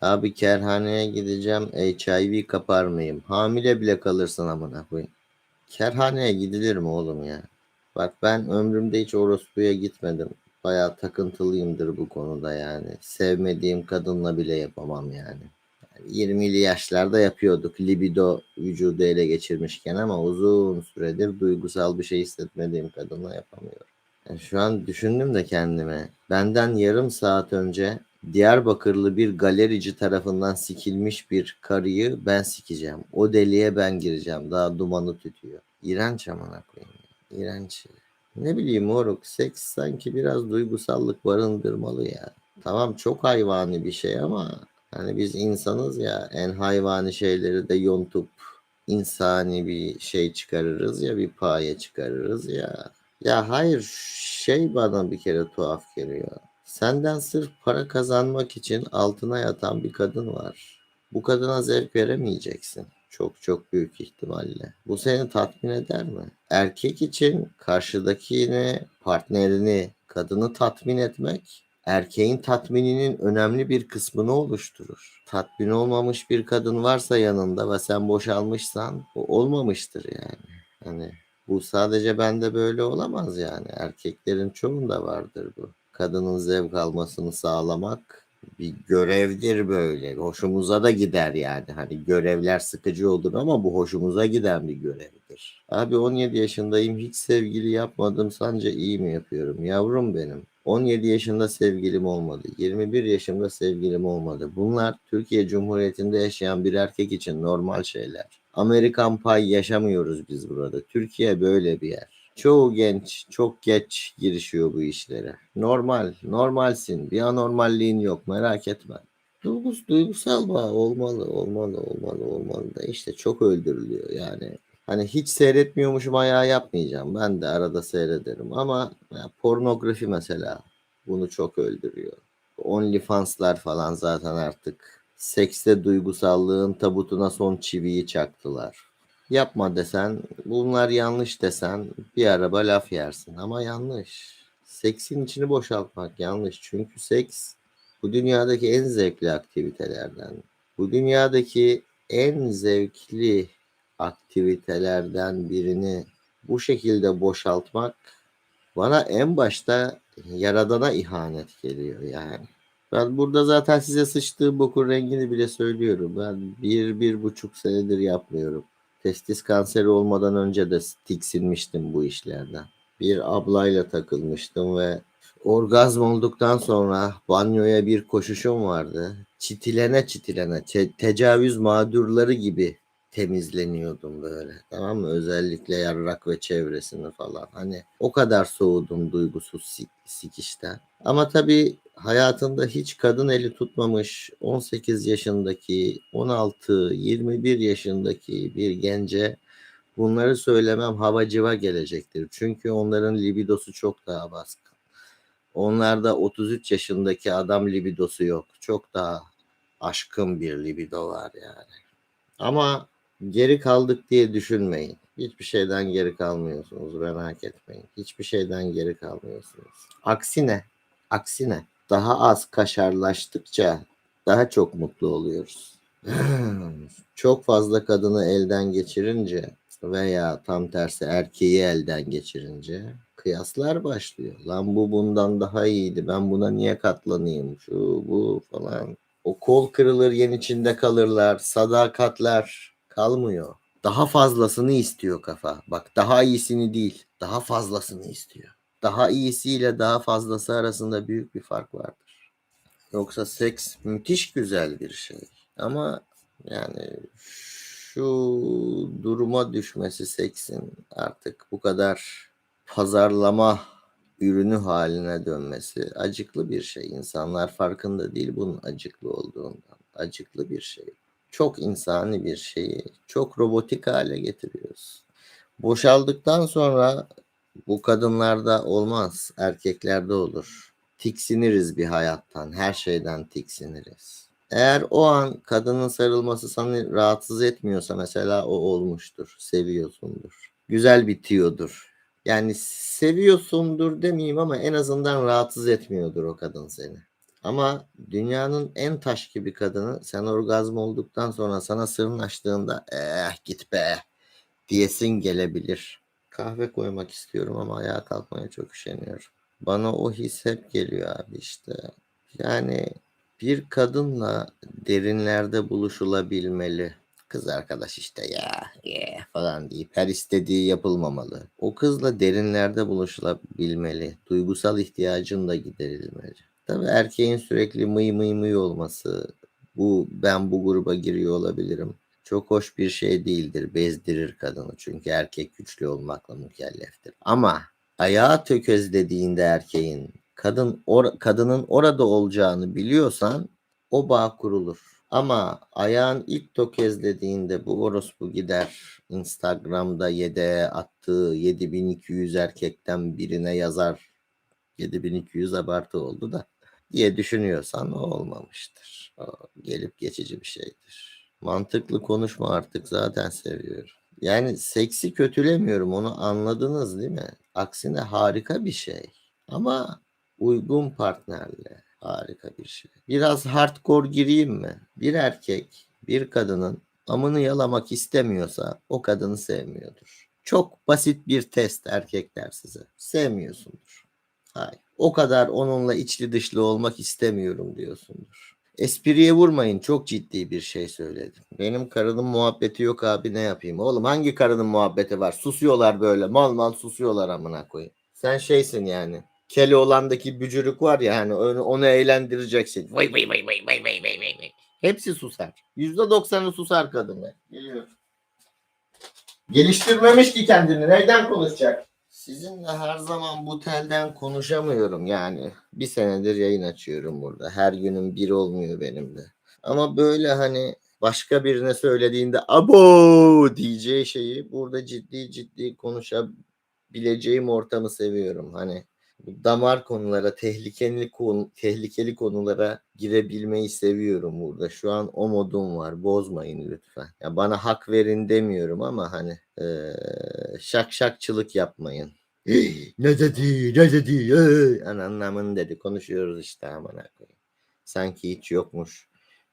Abi kerhaneye gideceğim. HIV kapar mıyım? Hamile bile kalırsın amına koyayım. Kerhaneye gidilir mi oğlum ya? Bak ben ömrümde hiç orospuya gitmedim. Bayağı takıntılıyımdır bu konuda yani. Sevmediğim kadınla bile yapamam. Yani 20'li yaşlarda yapıyorduk libido vücudu ele geçirmişken ama uzun süredir duygusal bir şey hissetmediğim kadınla yapamıyorum. Yani şu an düşündüm de kendime. Benden yarım saat önce Diyarbakırlı bir galerici tarafından sikilmiş bir karıyı ben sikeceğim. O deliğe ben gireceğim. Daha dumanı tütüyor. İğrenç amına koyayım. ya. İğrenç. Ne bileyim moruk seks sanki biraz duygusallık barındırmalı ya. Tamam çok hayvani bir şey ama hani biz insanız ya en hayvani şeyleri de yontup insani bir şey çıkarırız ya bir paye çıkarırız ya. Ya hayır şey bana bir kere tuhaf geliyor. Senden sırf para kazanmak için altına yatan bir kadın var. Bu kadına zevk veremeyeceksin. Çok çok büyük ihtimalle. Bu seni tatmin eder mi? Erkek için karşıdakini, partnerini, kadını tatmin etmek erkeğin tatmininin önemli bir kısmını oluşturur. Tatmin olmamış bir kadın varsa yanında ve sen boşalmışsan o olmamıştır yani. Hani bu sadece bende böyle olamaz yani. Erkeklerin çoğunda vardır bu. Kadının zevk almasını sağlamak bir görevdir böyle. Hoşumuza da gider yani. Hani görevler sıkıcı olur ama bu hoşumuza giden bir görevdir. Abi 17 yaşındayım hiç sevgili yapmadım sence iyi mi yapıyorum? Yavrum benim. 17 yaşında sevgilim olmadı. 21 yaşımda sevgilim olmadı. Bunlar Türkiye Cumhuriyeti'nde yaşayan bir erkek için normal şeyler. Amerikan pay yaşamıyoruz biz burada. Türkiye böyle bir yer. Çoğu genç çok geç girişiyor bu işlere. Normal, normalsin. Bir anormalliğin yok merak etme. Duygus, duygusal bağ olmalı, olmalı, olmalı, olmalı da işte çok öldürülüyor yani. Hani hiç seyretmiyormuşum ayağı yapmayacağım. Ben de arada seyrederim ama ya pornografi mesela bunu çok öldürüyor. OnlyFans'lar falan zaten artık sekste duygusallığın tabutuna son çiviyi çaktılar. Yapma desen, bunlar yanlış desen bir araba laf yersin ama yanlış. Seksin içini boşaltmak yanlış. Çünkü seks bu dünyadaki en zevkli aktivitelerden. Bu dünyadaki en zevkli aktivitelerden birini bu şekilde boşaltmak bana en başta yaradana ihanet geliyor yani. Ben burada zaten size sıçtığı bokun rengini bile söylüyorum. Ben bir, bir buçuk senedir yapmıyorum. Testis kanseri olmadan önce de tiksinmiştim bu işlerden. Bir ablayla takılmıştım ve orgazm olduktan sonra banyoya bir koşuşum vardı. Çitilene çitilene te- tecavüz mağdurları gibi temizleniyordum böyle. Tamam mı? Özellikle yarrak ve çevresini falan. Hani o kadar soğudum duygusuz sik- sikişten. Ama tabii hayatında hiç kadın eli tutmamış 18 yaşındaki, 16, 21 yaşındaki bir gence bunları söylemem havacıva gelecektir. Çünkü onların libidosu çok daha baskın. Onlarda 33 yaşındaki adam libidosu yok. Çok daha aşkın bir libido var yani. Ama geri kaldık diye düşünmeyin. Hiçbir şeyden geri kalmıyorsunuz merak etmeyin. Hiçbir şeyden geri kalmıyorsunuz. Aksine, aksine daha az kaşarlaştıkça daha çok mutlu oluyoruz. çok fazla kadını elden geçirince veya tam tersi erkeği elden geçirince kıyaslar başlıyor. Lan bu bundan daha iyiydi. Ben buna niye katlanayım? Şu bu falan. O kol kırılır yen içinde kalırlar. Sadakatler kalmıyor. Daha fazlasını istiyor kafa. Bak daha iyisini değil. Daha fazlasını istiyor. Daha iyisiyle daha fazlası arasında büyük bir fark vardır. Yoksa seks müthiş güzel bir şey. Ama yani şu duruma düşmesi seksin artık bu kadar pazarlama ürünü haline dönmesi acıklı bir şey. İnsanlar farkında değil bunun acıklı olduğundan. Acıklı bir şey. Çok insani bir şeyi çok robotik hale getiriyoruz. Boşaldıktan sonra bu kadınlarda olmaz, erkeklerde olur. Tiksiniriz bir hayattan, her şeyden tiksiniriz. Eğer o an kadının sarılması seni rahatsız etmiyorsa mesela o olmuştur, seviyorsundur. Güzel bitiyordur. Yani seviyorsundur demeyeyim ama en azından rahatsız etmiyordur o kadın seni. Ama dünyanın en taş gibi kadını sen orgazm olduktan sonra sana sırnaştığında eh git be diyesin gelebilir. Kahve koymak istiyorum ama ayağa kalkmaya çok üşeniyorum. Bana o his hep geliyor abi işte. Yani bir kadınla derinlerde buluşulabilmeli. Kız arkadaş işte ya yeah falan deyip her istediği yapılmamalı. O kızla derinlerde buluşulabilmeli. Duygusal ihtiyacın da giderilmeli. Tabii erkeğin sürekli mıy mıy mıy olması, bu ben bu gruba giriyor olabilirim. Çok hoş bir şey değildir. Bezdirir kadını. Çünkü erkek güçlü olmakla mükelleftir. Ama ayağı tökezlediğinde erkeğin kadın or- kadının orada olacağını biliyorsan o bağ kurulur. Ama ayağın ilk tökezlediğinde bu orospu gider Instagram'da yedeğe attığı 7200 erkekten birine yazar. 7200 abartı oldu da diye düşünüyorsan o olmamıştır. O gelip geçici bir şeydir. Mantıklı konuşma artık zaten seviyorum. Yani seksi kötülemiyorum onu anladınız değil mi? Aksine harika bir şey. Ama uygun partnerle harika bir şey. Biraz hardcore gireyim mi? Bir erkek bir kadının amını yalamak istemiyorsa o kadını sevmiyordur. Çok basit bir test erkekler size. Sevmiyorsundur. Hayır. O kadar onunla içli dışlı olmak istemiyorum diyorsundur. Espriye vurmayın. Çok ciddi bir şey söyledim. Benim karının muhabbeti yok abi ne yapayım? Oğlum hangi karının muhabbeti var? Susuyorlar böyle. Mal mal susuyorlar amına koyayım. Sen şeysin yani. Keloğlan'daki bücürük var ya hani onu, onu eğlendireceksin. Vay vay vay vay vay vay vay vay. Hepsi susar. Yüzde doksanı susar kadınlar. Geliyor. Geliştirmemiş ki kendini. Neyden konuşacak? Sizinle her zaman bu telden konuşamıyorum yani. Bir senedir yayın açıyorum burada. Her günüm bir olmuyor benim de. Ama böyle hani başka birine söylediğinde abo diyeceği şeyi burada ciddi ciddi konuşabileceğim ortamı seviyorum. Hani damar konulara, tehlikeli konu, tehlikeli konulara girebilmeyi seviyorum burada. Şu an o modum var. Bozmayın lütfen. Ya bana hak verin demiyorum ama hani eee şak şakçılık yapmayın. ne dedi? Ne dedi? Ee, anlamın dedi. Konuşuyoruz işte amına koyayım. Sanki hiç yokmuş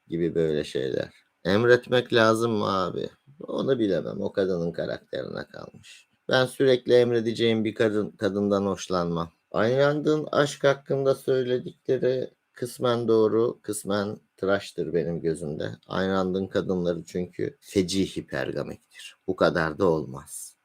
gibi böyle şeyler. Emretmek lazım mı abi? Onu bilemem. O kadının karakterine kalmış. Ben sürekli emredeceğim bir kadın kadından hoşlanmam. Aynandığın aşk hakkında söyledikleri kısmen doğru, kısmen tıraştır benim gözümde. Aynandığın kadınları çünkü feci hipergamiktir. Bu kadar da olmaz.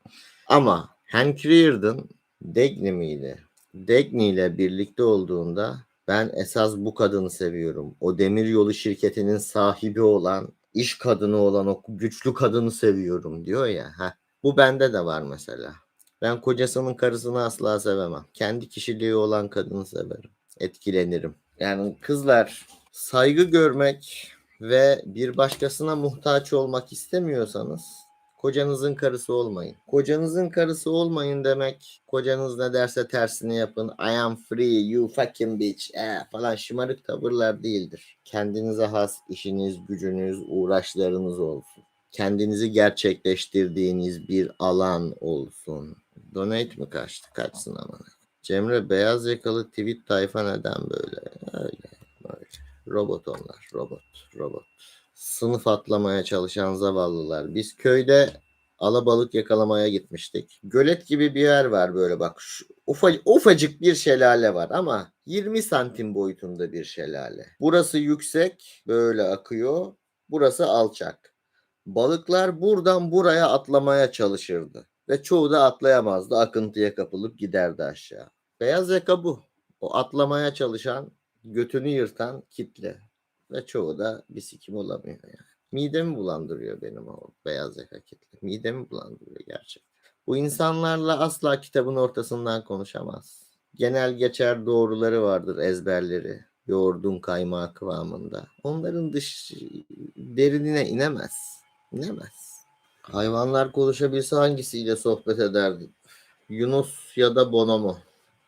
Ama Hank Reardon Dagny miydi? Dagny ile birlikte olduğunda ben esas bu kadını seviyorum. O demiryolu şirketinin sahibi olan, iş kadını olan o güçlü kadını seviyorum diyor ya. Heh, bu bende de var mesela. Ben kocasının karısını asla sevemem. Kendi kişiliği olan kadını severim. Etkilenirim. Yani kızlar saygı görmek ve bir başkasına muhtaç olmak istemiyorsanız kocanızın karısı olmayın. Kocanızın karısı olmayın demek kocanız ne derse tersini yapın. I am free you fucking bitch eh, falan şımarık tavırlar değildir. Kendinize has işiniz, gücünüz, uğraşlarınız olsun. Kendinizi gerçekleştirdiğiniz bir alan olsun. Donate mi kaçtı? Kaçsın ama. Cemre beyaz yakalı tweet tayfa neden böyle? Öyle, böyle. Robot onlar. Robot, robot. Sınıf atlamaya çalışan zavallılar. Biz köyde alabalık yakalamaya gitmiştik. Gölet gibi bir yer var böyle bak. Şu, ufa, ufacık bir şelale var ama 20 santim boyutunda bir şelale. Burası yüksek böyle akıyor. Burası alçak. Balıklar buradan buraya atlamaya çalışırdı. Ve çoğu da atlayamazdı. Akıntıya kapılıp giderdi aşağı. Beyaz yaka bu. O atlamaya çalışan, götünü yırtan kitle. Ve çoğu da bir sikim olamıyor yani. Midemi bulandırıyor benim o beyaz yaka kitle. Midemi bulandırıyor gerçekten. Bu insanlarla asla kitabın ortasından konuşamaz. Genel geçer doğruları vardır ezberleri. Yoğurdun kaymağı kıvamında. Onların dış derinine inemez. İnemez. Hayvanlar konuşabilse hangisiyle sohbet ederdi? Yunus ya da Bonomo.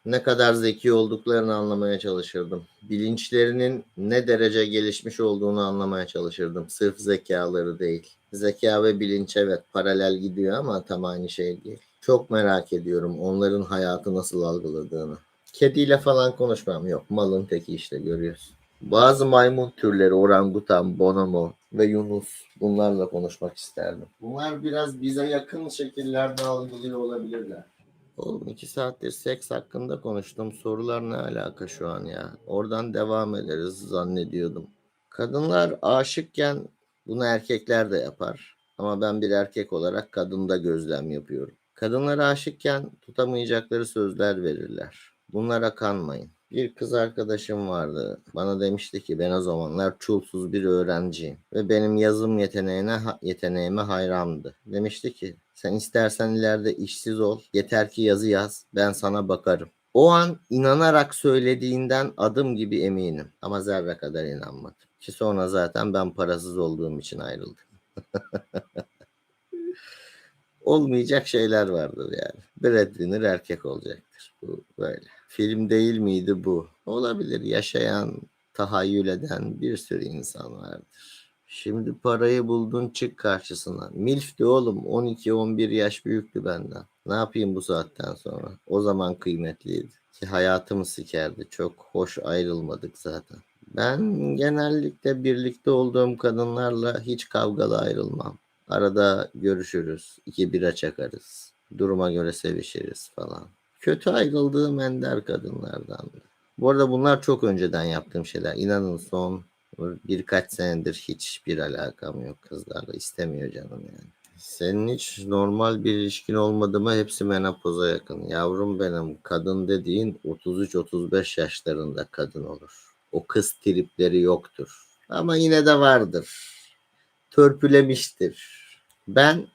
Ne kadar zeki olduklarını anlamaya çalışırdım. Bilinçlerinin ne derece gelişmiş olduğunu anlamaya çalışırdım. Sırf zekaları değil. Zeka ve bilinç evet paralel gidiyor ama tam aynı şey değil. Çok merak ediyorum onların hayatı nasıl algıladığını. Kediyle falan konuşmam yok. Malın teki işte görüyorsun. Bazı maymun türleri orangutan, bonomo ve yunus bunlarla konuşmak isterdim. Bunlar biraz bize yakın şekillerde algılıyor olabilirler. Oğlum iki saattir seks hakkında konuştum. Sorular ne alaka şu an ya? Oradan devam ederiz zannediyordum. Kadınlar aşıkken bunu erkekler de yapar. Ama ben bir erkek olarak kadında gözlem yapıyorum. Kadınlar aşıkken tutamayacakları sözler verirler. Bunlara kanmayın. Bir kız arkadaşım vardı. Bana demişti ki ben o zamanlar çulsuz bir öğrenciyim ve benim yazım yeteneğine yeteneğime hayrandı. Demişti ki sen istersen ileride işsiz ol. Yeter ki yazı yaz. Ben sana bakarım. O an inanarak söylediğinden adım gibi eminim. Ama zerre kadar inanmadım. Ki sonra zaten ben parasız olduğum için ayrıldım. Olmayacak şeyler vardır yani. Breadwinner erkek olacaktır. Bu böyle. Film değil miydi bu? Olabilir. Yaşayan, tahayyül eden bir sürü insan vardır. Şimdi parayı buldun çık karşısına. Milf'ti oğlum. 12-11 yaş büyüktü benden. Ne yapayım bu saatten sonra? O zaman kıymetliydi. Ki hayatımı sikerdi. Çok hoş ayrılmadık zaten. Ben genellikle birlikte olduğum kadınlarla hiç kavgalı ayrılmam. Arada görüşürüz. iki bira çakarız. Duruma göre sevişiriz falan. Kötü ayrıldığım ender kadınlardandı. Bu arada bunlar çok önceden yaptığım şeyler. İnanın son birkaç senedir hiçbir alakam yok kızlarla. istemiyor canım yani. Senin hiç normal bir ilişkin olmadı mı hepsi menopoza yakın. Yavrum benim kadın dediğin 33-35 yaşlarında kadın olur. O kız tripleri yoktur. Ama yine de vardır. Törpülemiştir. Ben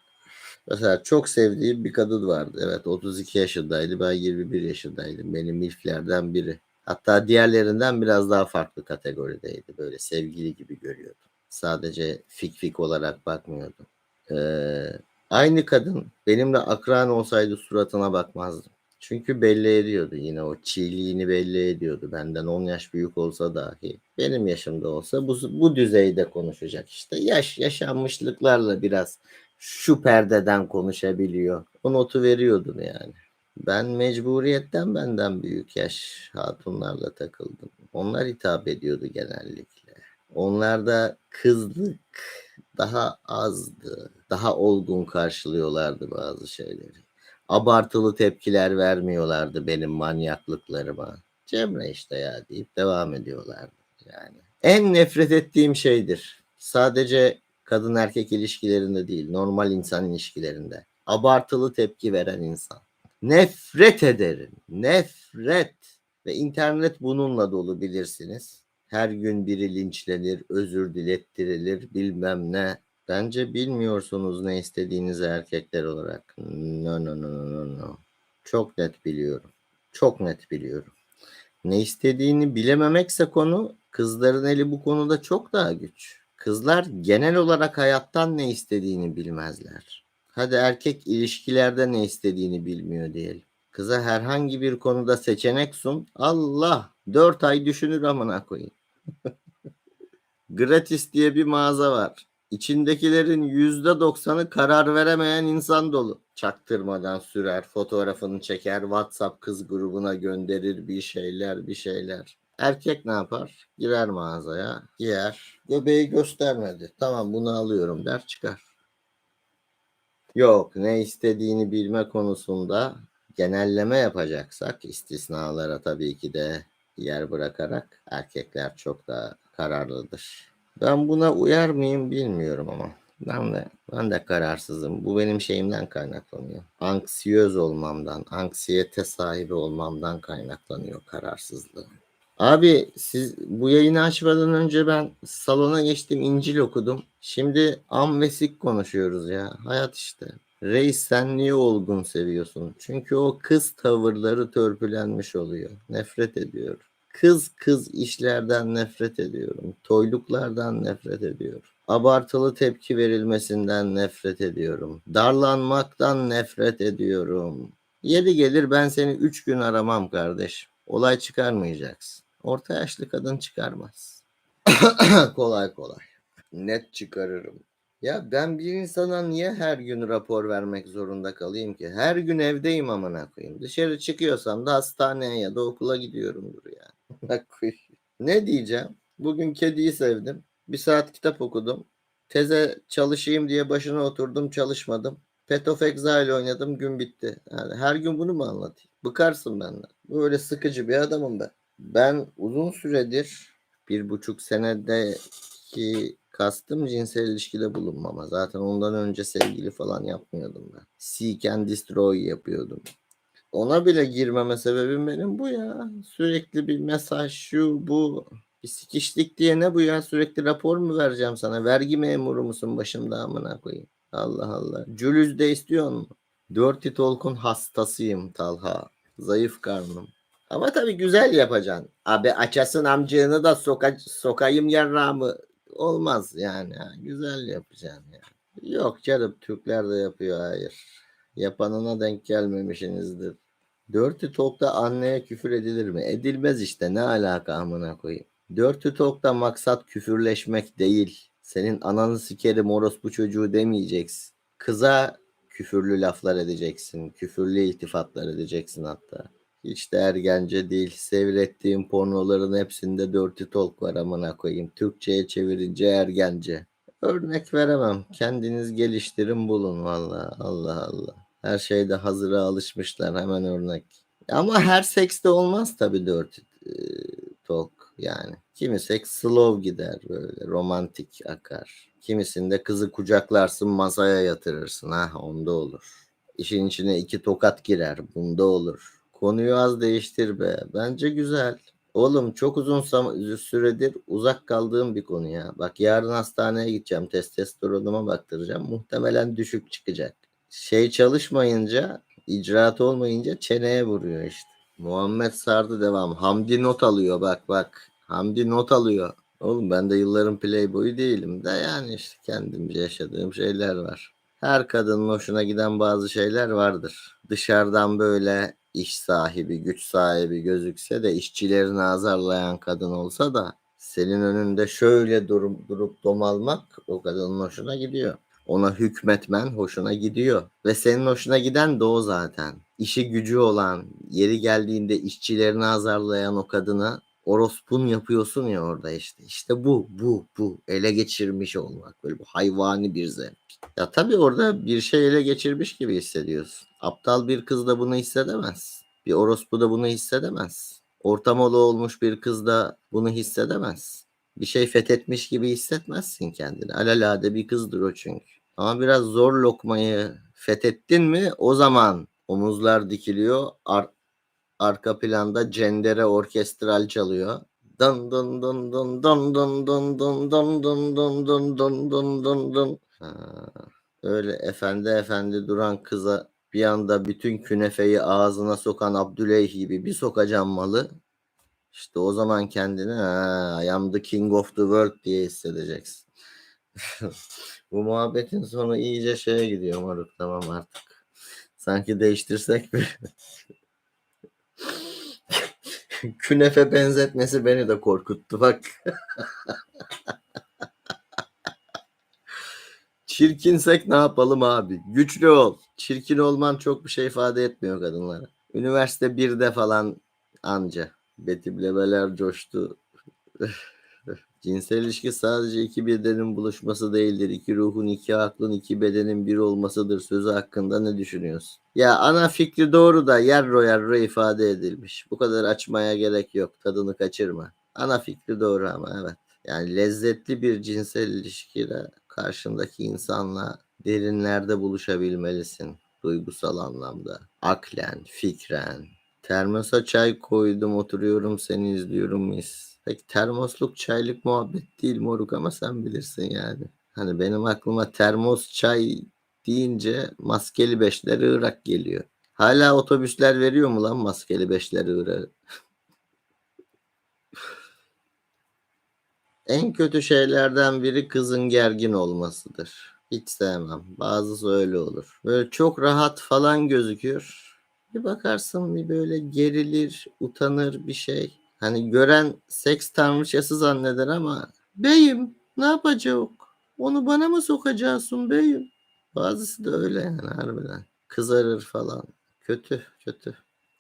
mesela çok sevdiğim bir kadın vardı. Evet 32 yaşındaydı. Ben 21 yaşındaydım. Benim milflerden biri. Hatta diğerlerinden biraz daha farklı kategorideydi. Böyle sevgili gibi görüyordum. Sadece fik fik olarak bakmıyordum. Ee, aynı kadın benimle akran olsaydı suratına bakmazdım. Çünkü belli ediyordu yine o çiğliğini belli ediyordu. Benden 10 yaş büyük olsa dahi. Benim yaşımda olsa bu, bu düzeyde konuşacak işte. Yaş yaşanmışlıklarla biraz şu perdeden konuşabiliyor. O notu veriyordun yani. Ben mecburiyetten benden büyük yaş hatunlarla takıldım. Onlar hitap ediyordu genellikle. Onlarda kızlık daha azdı. Daha olgun karşılıyorlardı bazı şeyleri. Abartılı tepkiler vermiyorlardı benim manyaklıklarıma. Cemre işte ya deyip devam ediyorlardı yani. En nefret ettiğim şeydir. Sadece kadın erkek ilişkilerinde değil, normal insan ilişkilerinde. Abartılı tepki veren insan. Nefret ederim. Nefret. Ve internet bununla dolu bilirsiniz. Her gün biri linçlenir, özür dilettirilir, bilmem ne. Bence bilmiyorsunuz ne istediğinizi erkekler olarak. No no no no no. Çok net biliyorum. Çok net biliyorum. Ne istediğini bilememekse konu, kızların eli bu konuda çok daha güç. Kızlar genel olarak hayattan ne istediğini bilmezler. Hadi erkek ilişkilerde ne istediğini bilmiyor diyelim. Kıza herhangi bir konuda seçenek sun. Allah! Dört ay düşünür amına koyayım. Gratis diye bir mağaza var. İçindekilerin yüzde doksanı karar veremeyen insan dolu. Çaktırmadan sürer, fotoğrafını çeker, WhatsApp kız grubuna gönderir bir şeyler bir şeyler. Erkek ne yapar? Girer mağazaya, giyer. Göbeği göstermedi. Tamam bunu alıyorum der çıkar. Yok ne istediğini bilme konusunda genelleme yapacaksak istisnalara tabii ki de yer bırakarak erkekler çok daha kararlıdır. Ben buna uyar mıyım bilmiyorum ama. Ben de ben de kararsızım. Bu benim şeyimden kaynaklanıyor. Anksiyöz olmamdan, anksiyete sahibi olmamdan kaynaklanıyor kararsızlığım. Abi siz bu yayını açmadan önce ben salona geçtim İncil okudum. Şimdi am ve sik konuşuyoruz ya. Hayat işte. Reis sen niye olgun seviyorsun? Çünkü o kız tavırları törpülenmiş oluyor. Nefret ediyorum. Kız kız işlerden nefret ediyorum. Toyluklardan nefret ediyorum. Abartılı tepki verilmesinden nefret ediyorum. Darlanmaktan nefret ediyorum. Yeri gelir ben seni üç gün aramam kardeşim. Olay çıkarmayacaksın. Orta yaşlı kadın çıkarmaz. kolay kolay. Net çıkarırım. Ya ben bir insana niye her gün rapor vermek zorunda kalayım ki? Her gün evdeyim amına koyayım. Dışarı çıkıyorsam da hastaneye ya da okula gidiyorumdur yani. Ne diyeceğim? Bugün kediyi sevdim. Bir saat kitap okudum. Teze çalışayım diye başına oturdum çalışmadım. Path of Exile oynadım gün bitti. Yani her gün bunu mu anlatayım? Bıkarsın benden. Böyle sıkıcı bir adamım ben. Ben uzun süredir bir buçuk senedeki kastım cinsel ilişkide bulunmama. Zaten ondan önce sevgili falan yapmıyordum ben. Seek and Destroy yapıyordum. Ona bile girmeme sebebim benim bu ya. Sürekli bir mesaj şu bu. Bir sikişlik diye ne bu ya? Sürekli rapor mu vereceğim sana? Vergi memuru musun başımda amına koyayım? Allah Allah. Julius de istiyor mu? Dirty Talk'un hastasıyım Talha. Zayıf karnım. Ama tabii güzel yapacaksın. Abi açasın amcığını da soka, sokayım yarrağımı. Olmaz yani. Güzel yapacaksın yani. Yok canım Türkler de yapıyor hayır. Yapanına denk gelmemişsinizdir. Dirty Talk'ta anneye küfür edilir mi? Edilmez işte ne alaka amına koyayım. Dirty Talk'ta maksat küfürleşmek değil. Senin ananı sikerim orospu çocuğu demeyeceksin. Kıza küfürlü laflar edeceksin. Küfürlü iltifatlar edeceksin hatta. Hiç de ergence değil. Seyrettiğim pornoların hepsinde Dirty Talk var amına koyayım. Türkçe'ye çevirince ergence. Örnek veremem. Kendiniz geliştirin bulun valla. Allah Allah. Her şeyde hazıra alışmışlar hemen örnek. Ama her sekste olmaz tabii dirty e, talk yani. Kimi seks slow gider böyle romantik akar. Kimisinde kızı kucaklarsın masaya yatırırsın ha onda olur. İşin içine iki tokat girer bunda olur. Konuyu az değiştir be. Bence güzel. Oğlum çok uzun süredir uzak kaldığım bir konu ya. Bak yarın hastaneye gideceğim. Testosteronuma baktıracağım. Muhtemelen düşük çıkacak. Şey çalışmayınca, icraat olmayınca çeneye vuruyor işte. Muhammed sardı devam. Hamdi not alıyor bak bak. Hamdi not alıyor. Oğlum ben de yılların playboyu değilim de yani işte kendimce yaşadığım şeyler var. Her kadının hoşuna giden bazı şeyler vardır. Dışarıdan böyle iş sahibi, güç sahibi gözükse de işçilerini azarlayan kadın olsa da senin önünde şöyle durup durup domalmak o kadının hoşuna gidiyor. Ona hükmetmen hoşuna gidiyor. Ve senin hoşuna giden de o zaten. İşi gücü olan, yeri geldiğinde işçilerini azarlayan o kadına orospun yapıyorsun ya orada işte. İşte bu, bu, bu. Ele geçirmiş olmak. Böyle bu hayvani bir zevk. Ya tabii orada bir şey ele geçirmiş gibi hissediyorsun. Aptal bir kız da bunu hissedemez. Bir orospu da bunu hissedemez. Ortamolu olmuş bir kız da bunu hissedemez. Bir şey fethetmiş gibi hissetmezsin kendini. Alalade bir kızdır o çünkü. Ama biraz zor lokmayı fethettin mi o zaman omuzlar dikiliyor. Ar- arka planda cendere orkestral çalıyor. Dın dın dın dın dın dın dın dın dın dın dın dın dın dın dın dın. Öyle efendi efendi duran kıza bir anda bütün künefeyi ağzına sokan Abdüley gibi bir sokacağım malı. İşte o zaman kendini ha, I am the king of the world diye hissedeceksin. Bu muhabbetin sonu iyice şeye gidiyor moruk tamam artık. Sanki değiştirsek mi? Künefe benzetmesi beni de korkuttu bak. Çirkinsek ne yapalım abi? Güçlü ol. Çirkin olman çok bir şey ifade etmiyor kadınlara. Üniversite 1'de falan anca. Beti Blebeler coştu. Cinsel ilişki sadece iki bedenin buluşması değildir. İki ruhun, iki aklın, iki bedenin bir olmasıdır. Sözü hakkında ne düşünüyorsun? Ya ana fikri doğru da yarro yarro ifade edilmiş. Bu kadar açmaya gerek yok. Tadını kaçırma. Ana fikri doğru ama evet. Yani lezzetli bir cinsel ilişkiyle karşındaki insanla derinlerde buluşabilmelisin. Duygusal anlamda. Aklen, fikren. Termosa çay koydum oturuyorum seni izliyorum mis. Peki termosluk çaylık muhabbet değil moruk ama sen bilirsin yani. Hani benim aklıma termos çay deyince maskeli beşler Irak geliyor. Hala otobüsler veriyor mu lan maskeli beşler Irak'ı? En kötü şeylerden biri kızın gergin olmasıdır. Hiç sevmem. Bazısı öyle olur. Böyle çok rahat falan gözüküyor. Bir bakarsın bir böyle gerilir, utanır bir şey. Hani gören seks tanrıçası zanneder ama beyim ne yapacak? Onu bana mı sokacaksın beyim? Bazısı da öyle yani harbiden. Kızarır falan. Kötü kötü.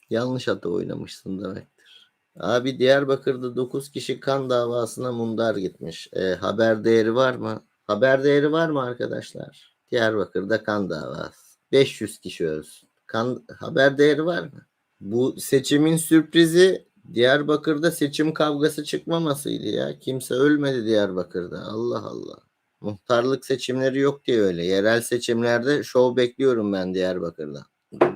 Yanlış ata oynamışsın demektir. Abi Diyarbakır'da 9 kişi kan davasına mundar gitmiş. E, haber değeri var mı? Haber değeri var mı arkadaşlar? Diyarbakır'da kan davası. 500 kişi ölsün. Kan haber değeri var mı? Bu seçimin sürprizi Diyarbakır'da seçim kavgası çıkmamasıydı ya. Kimse ölmedi Diyarbakır'da. Allah Allah. Muhtarlık seçimleri yok diye öyle. Yerel seçimlerde şov bekliyorum ben Diyarbakır'da.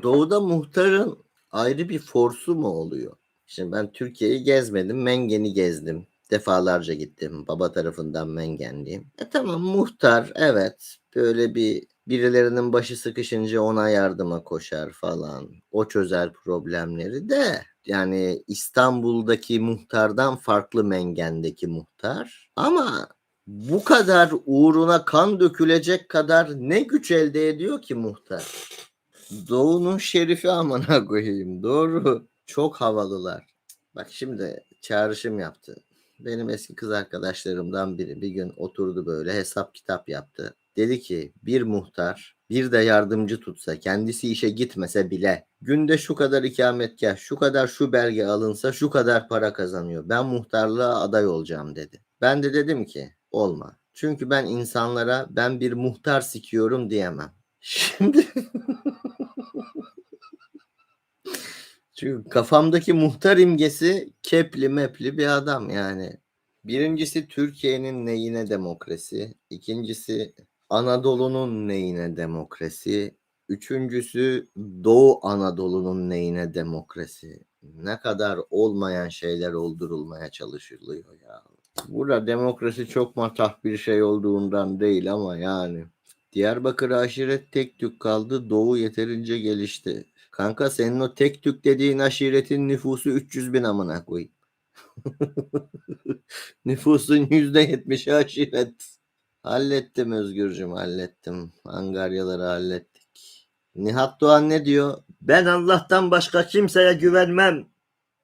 Doğuda muhtarın ayrı bir forsu mu oluyor? Şimdi ben Türkiye'yi gezmedim. Mengen'i gezdim. Defalarca gittim. Baba tarafından Mengenliyim. E tamam muhtar evet. Böyle bir birilerinin başı sıkışınca ona yardıma koşar falan. O çözer problemleri de. Yani İstanbul'daki muhtardan farklı Mengen'deki muhtar. Ama bu kadar uğruna kan dökülecek kadar ne güç elde ediyor ki muhtar? Doğu'nun şerifi amına koyayım. Doğru. Çok havalılar. Bak şimdi çağrışım yaptı. Benim eski kız arkadaşlarımdan biri bir gün oturdu böyle hesap kitap yaptı. Dedi ki bir muhtar bir de yardımcı tutsa kendisi işe gitmese bile günde şu kadar ikametgah şu kadar şu belge alınsa şu kadar para kazanıyor. Ben muhtarlığa aday olacağım dedi. Ben de dedim ki olma. Çünkü ben insanlara ben bir muhtar sikiyorum diyemem. Şimdi Çünkü kafamdaki muhtar imgesi kepli mepli bir adam yani. Birincisi Türkiye'nin neyine demokrasi. İkincisi Anadolu'nun neyine demokrasi. Üçüncüsü Doğu Anadolu'nun neyine demokrasi. Ne kadar olmayan şeyler oldurulmaya çalışılıyor ya. Burada demokrasi çok matah bir şey olduğundan değil ama yani. Diyarbakır aşiret tek tük kaldı. Doğu yeterince gelişti. Kanka senin o tek tük dediğin aşiretin nüfusu 300 bin amına koy. Nüfusun %70'i aşiret. Hallettim Özgürcüm hallettim. Angaryaları hallettik. Nihat Doğan ne diyor? Ben Allah'tan başka kimseye güvenmem.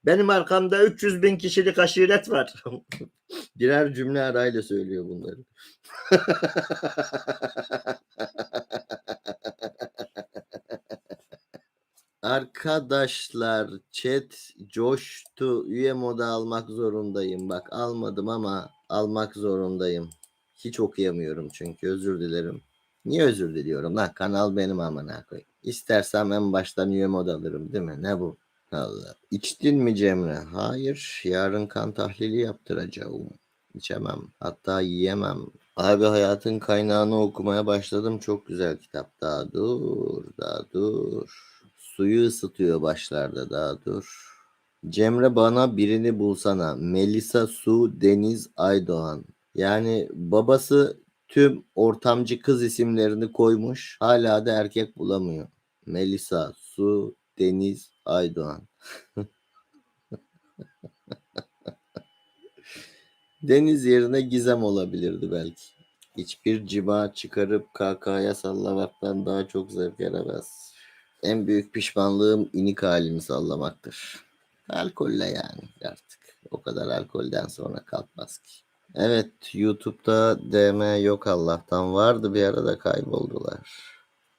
Benim arkamda 300 bin kişilik aşiret var. Birer cümle arayla söylüyor bunları. Arkadaşlar chat coştu. Üye moda almak zorundayım. Bak almadım ama almak zorundayım. Hiç okuyamıyorum çünkü özür dilerim. Niye özür diliyorum lan? Kanal benim amına koyayım. İstersem en baştan üye mod alırım değil mi? Ne bu? Allah. İçtin mi Cemre? Hayır. Yarın kan tahlili yaptıracağım. İçemem. Hatta yiyemem. Abi hayatın kaynağını okumaya başladım. Çok güzel kitap. Daha dur. Daha dur. Suyu ısıtıyor başlarda. Daha dur. Cemre bana birini bulsana. Melisa Su Deniz Aydoğan. Yani babası tüm ortamcı kız isimlerini koymuş. Hala da erkek bulamıyor. Melisa Su Deniz Aydoğan. Deniz yerine gizem olabilirdi belki. Hiçbir cima çıkarıp kakaya sallamaktan daha çok zevk veremez. En büyük pişmanlığım inik halimi sallamaktır. Alkolle yani artık. O kadar alkolden sonra kalkmaz ki. Evet YouTube'da DM yok Allah'tan vardı bir arada kayboldular.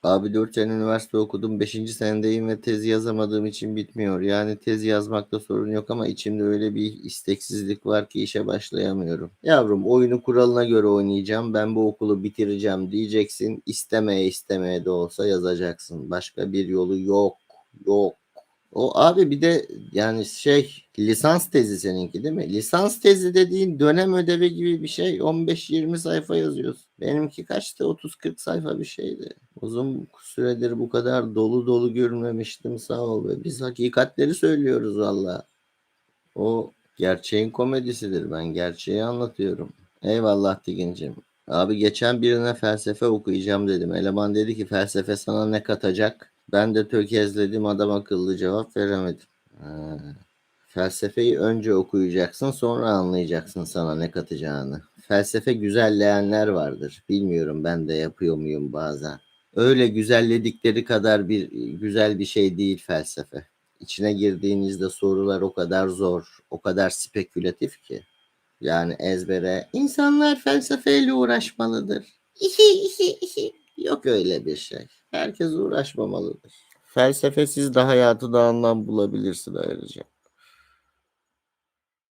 Abi 4 sene üniversite okudum. 5. senedeyim ve tez yazamadığım için bitmiyor. Yani tez yazmakta sorun yok ama içimde öyle bir isteksizlik var ki işe başlayamıyorum. Yavrum oyunu kuralına göre oynayacağım. Ben bu okulu bitireceğim diyeceksin. İstemeye istemeye de olsa yazacaksın. Başka bir yolu yok. Yok. O abi bir de yani şey lisans tezi seninki değil mi? Lisans tezi dediğin dönem ödevi gibi bir şey 15-20 sayfa yazıyorsun. Benimki kaçtı 30-40 sayfa bir şeydi. Uzun süredir bu kadar dolu dolu görmemiştim sağ ol be. Biz hakikatleri söylüyoruz valla. O gerçeğin komedisidir ben gerçeği anlatıyorum. Eyvallah Digincim. Abi geçen birine felsefe okuyacağım dedim. Eleman dedi ki felsefe sana ne katacak? Ben de tökezledim adam akıllı cevap veremedim. Ha. Felsefeyi önce okuyacaksın sonra anlayacaksın sana ne katacağını. Felsefe güzelleyenler vardır. Bilmiyorum ben de yapıyor muyum bazen. Öyle güzelledikleri kadar bir güzel bir şey değil felsefe. İçine girdiğinizde sorular o kadar zor, o kadar spekülatif ki. Yani ezbere insanlar felsefeyle uğraşmalıdır. Yok öyle bir şey. Herkes uğraşmamalıdır. Felsefesiz de hayatı da anlam bulabilirsin ayrıca.